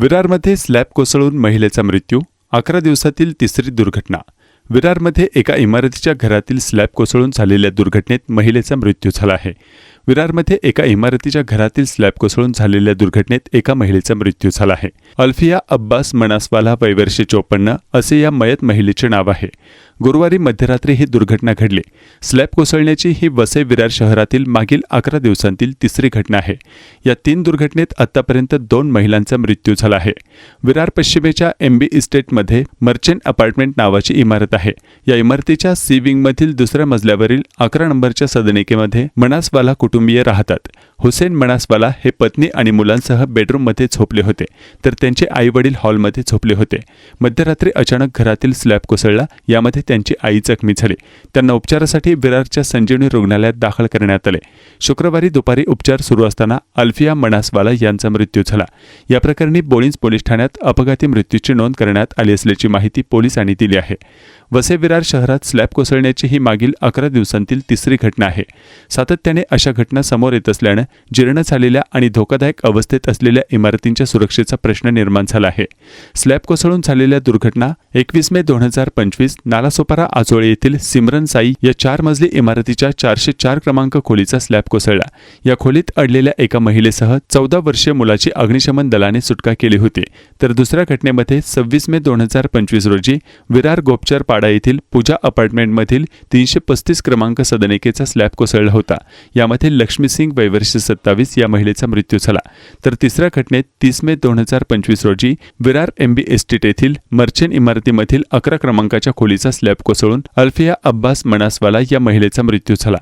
विरारमध्ये slab कोसळून महिलेचा मृत्यू अकरा दिवसातील तिसरी दुर्घटना. विरारमध्ये एका इमारतीच्या घरातील स्लॅब कोसळून झालेल्या दुर्घटनेत महिलेचा मृत्यू झाला आहे. विरारमध्ये एका इमारतीच्या घरातील स्लॅब कोसळून झालेल्या दुर्घटनेत एका महिलेचा मृत्यू झाला आहे. अल्फिया अब्बास मनासवाला वैवर्षे चोपन्न असे या मयत महिलेचे नाव आहे. गुरुवारी मध्यरात्री ही दुर्घटना घडली. स्लॅब कोसळण्याची ही वसई विरार शहरातील मागील अकरा दिवसांतील तिसरी घटना आहे. या तीन दुर्घटनेत आतापर्यंत दोन महिलांचा मृत्यू झाला आहे. विरार पश्चिमेच्या एमबी इस्टेटमध्ये मर्चंट अपार्टमेंट नावाची इमारत आहे. या इमारतीच्या सी विंगमधील दुसऱ्या मजल्यावरील अकरा नंबरच्या सदनिकेमध्ये मनासवाला कुटुंबीय राहतात. हुसेन मनासवाला हे पत्नी आणि मुलांसह बेडरूममध्ये झोपले होते तर त्यांचे आई वडील हॉलमध्ये झोपले होते. मध्यरात्री अचानक घरातील स्लॅब कोसळला यामध्ये त्यांची आई जखमी झाली. त्यांना उपचारासाठी विरारच्या संजीवनी रुग्णालयात दाखल करण्यात आले. शुक्रवारी दुपारी उपचार सुरू असताना अल्फिया मणासवाला यांचा मृत्यू झाला. या प्रकरणी बोळींज पोलीस ठाण्यात अपघाती मृत्यूची नोंद करण्यात आली असल्याची माहिती पोलिसांनी दिली आहे. वसे विरार शहरात स्लॅब कोसळण्याची ही मागील अकरा दिवसांतील तिसरी घटना आहे. सातत्याने अशा घटना समोर येत असल्यानं जीर्ण झालेल्या आणि धोकादायक अवस्थेत असलेल्या इमारतींच्या सुरक्षेचा प्रश्न निर्माण झाला आहे. स्लॅब कोसळून झालेल्या दुर्घटना एकवीस मे दोन हजार पंचवीस नालासोपारा आजोळे येथील सिमरन साई या चार मजली इमारतीच्या चारशे चार क्रमांक खोलीचा स्लॅब कोसळला. या खोलीत अडलेल्या एका महिलेसह चौदा वर्षीय मुलाची अग्निशमन दलाने सुटका केली होती. तर दुसऱ्या घटनेमध्ये सव्वीस मे दोन हजार पंचवीस रोजी विरार गोपचार पाडा येथील पूजा अपार्टमेंटमधील तीनशे पस्तीस क्रमांक सदनिकेचा स्लॅब कोसळला होता. यामध्ये लक्ष्मीसिंग वैवर्ष सत्तावीस या महिलेचा मृत्यू झाला. तर तिसऱ्या घटनेत तीस मे दोन हजार पंचवीस रोजी विरार एमबी एस्टेट येथील मर्चंट इमारतीमधील अकरा क्रमांकाच्या खोलीचा स्लॅब कोसळून अल्फिया अब्बास मनासवाला या महिलेचा मृत्यू झाला.